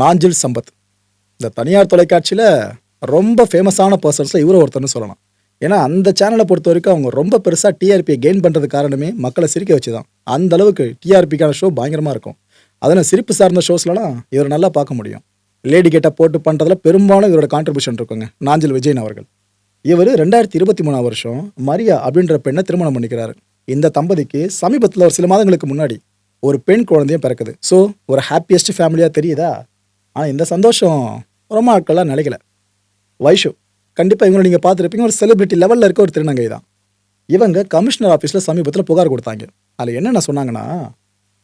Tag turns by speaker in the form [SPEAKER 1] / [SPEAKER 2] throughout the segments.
[SPEAKER 1] நாஞ்சில் சம்பத். இந்த தனியார் தொலைக்காட்சியில் ரொம்ப ஃபேமஸான பர்சன்ஸில் இவரும் ஒருத்தர்னு சொல்லலாம். ஏன்னா அந்த சேனலை பொறுத்த வரைக்கும் அவங்க ரொம்ப பெருசாக டிஆர்பியை கெயின் பண்ணுறது காரணமே மக்களை சிரிக்க வச்சு தான் அந்த அளவுக்கு டிஆர்பிக்கான ஷோ பயங்கரமாக இருக்கும். அதில் சிரிப்பு சார்ந்த ஷோஸ்லலாம் இவர் நல்லா பார்க்க முடியும். லேடி கேட்டை போட்டு பண்ணுறதுல பெரும்பாலும் இவரோட கான்ட்ரிபியூஷன் இருக்குங்க. நாஞ்சில் விஜயன் அவர்கள். இவர் ரெண்டாயிரத்தி இருபத்தி மூணாம் வருஷம் மரியா அப்படின்ற பெண்ணை திருமணம் பண்ணிக்கிறாரு. இந்த தம்பதிக்கு சமீபத்தில் ஒரு சில மாதங்களுக்கு முன்னாடி ஒரு பெண் குழந்தையும் பிறக்குது. ஸோ ஒரு ஹாப்பியஸ்ட் ஃபேமிலியாக தெரியுதா? ஆனால் இந்த சந்தோஷம் ரொம்ப நாட்களாக நினைக்கல வைஷு கண்டிப்பாக இவங்களை நீங்கள் பார்த்துருப்பீங்க. ஒரு செலிபிரிட்டி லெவலில் இருக்க ஒரு திருநங்கை தான். இவங்க கமிஷனர் ஆஃபீஸில் சமீபத்தில் புகார் கொடுத்தாங்க. அதில் என்னென்ன சொன்னாங்கன்னா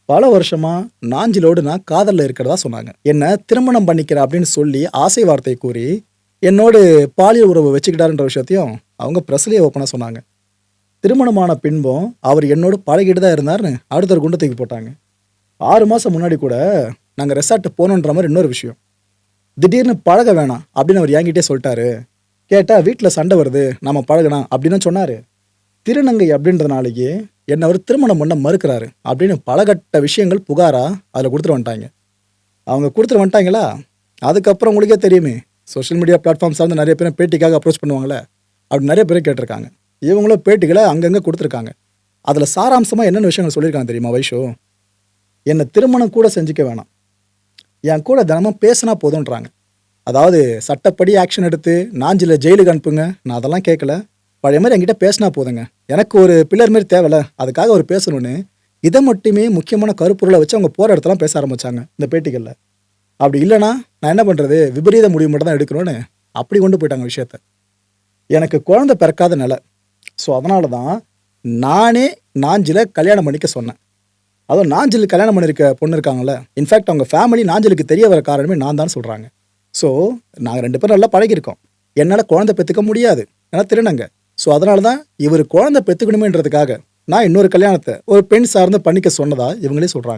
[SPEAKER 1] பல வருஷமாக நாஞ்சிலோடு நான் காதலில் இருக்கிறதா சொன்னாங்க. என்ன திருமணம் பண்ணிக்கிறேன் அப்படின்னு சொல்லி ஆசை வார்த்தை கூறி என்னோடு பாலியல் உறவு வச்சுக்கிட்டாருன்ற விஷயத்தையும் அவங்க ப்ரெஸ்லேயே ஓப்பனாக சொன்னாங்க. திருமணமான பின்பும் அவர் என்னோடு பழகிட்டு தான் இருந்தார்னு அடுத்த ஒரு தூக்கி போட்டாங்க. ஆறு மாதம் முன்னாடி கூட நாங்கள் ரெசார்ட்டு போகணுன்ற மாதிரி இன்னொரு விஷயம். திடீர்னு பழக வேணாம் அப்படின்னு அவர் என்கிட்டே சொல்லிட்டாரு. கேட்டால் வீட்டில் சண்டை வருது நம்ம பழகலாம் அப்படின்னு சொன்னார். திருநங்கை அப்படின்றதுனாலேயே என்னை அவர் திருமணம் பண்ண மறுக்கிறாரு அப்படின்னு பலகட்ட விஷயங்கள் புகாரா அதில் கொடுத்துட்டு வந்துட்டாங்க. அவங்க கொடுத்துட்டு வந்துட்டாங்களா? அதுக்கப்புறம் உங்களுக்கே தெரியுமே சோஷியல் மீடியா பிளாட்ஃபார்ம்ஸ் வந்து நிறைய பேர் பேட்டிக்காக அப்ரோச் பண்ணுவாங்களே அப்படி நிறைய பேர் கேட்டிருக்காங்க. இவங்களும் பேட்டிகளை அங்கங்கே கொடுத்துருக்காங்க. அதில் சாராம்சமாக என்னென்ன விஷயங்கள் சொல்லியிருக்காங்க தெரியுமா வைஷோ? என்னை திருமணம் கூட செஞ்சுக்க வேணாம். என் கூட தினமும் பேசினா போதுன்றாங்க அதாவது சட்டப்படி ஆக்ஷன் எடுத்து நாஞ்சில் ஜெயிலுக்கு அனுப்புங்க. நான் அதெல்லாம் கேட்கல பழைய மாதிரி என்கிட்ட பேசினா போதுங்க. எனக்கு ஒரு பில்லர் மாதிரி தேவையில்ல. அதுக்காக ஒரு பேசணும்னு. இதை மட்டுமே முக்கியமான கருப்பொருளை வச்சு அவங்க போகிற இடத்தெல்லாம் பேச ஆரம்பிச்சாங்க இந்த பேட்டிகளில். அப்படி இல்லைன்னா நான் என்ன பண்ணுறது விபரீத முடிவு மட்டும் தான் எடுக்கணும்னு அப்படி கொண்டு போயிட்டாங்க விஷயத்த. எனக்கு குழந்தை பிறக்காத நிலை. ஸோ அதனால தான் நானே நாஞ்சில கல்யாணம் பண்ணிக்க சொன்னேன். அதுவும் நாஞ்சில் கல்யாணம் பண்ணிருக்க பொண்ணு இருக்காங்கல்ல. இன்ஃபேக்ட் அவங்க ஃபேமிலி நாஞ்சிலுக்கு தெரிய வர காரணமே நான் தான் சொல்கிறாங்க ஸோ நாங்கள் ரெண்டு பேரும் நல்லா பழகிருக்கோம் என்னால் குழந்தை பெற்றுக்க முடியாது. ஏன்னா திருநங்க ஸோ அதனால தான் இவர் குழந்தை பெற்றுக்கணுமேன்றதுக்காக நான் இன்னொரு கல்யாணத்தை ஒரு பெண் சார்ந்து பண்ணிக்க சொன்னதா இவங்களே சொல்கிறாங்க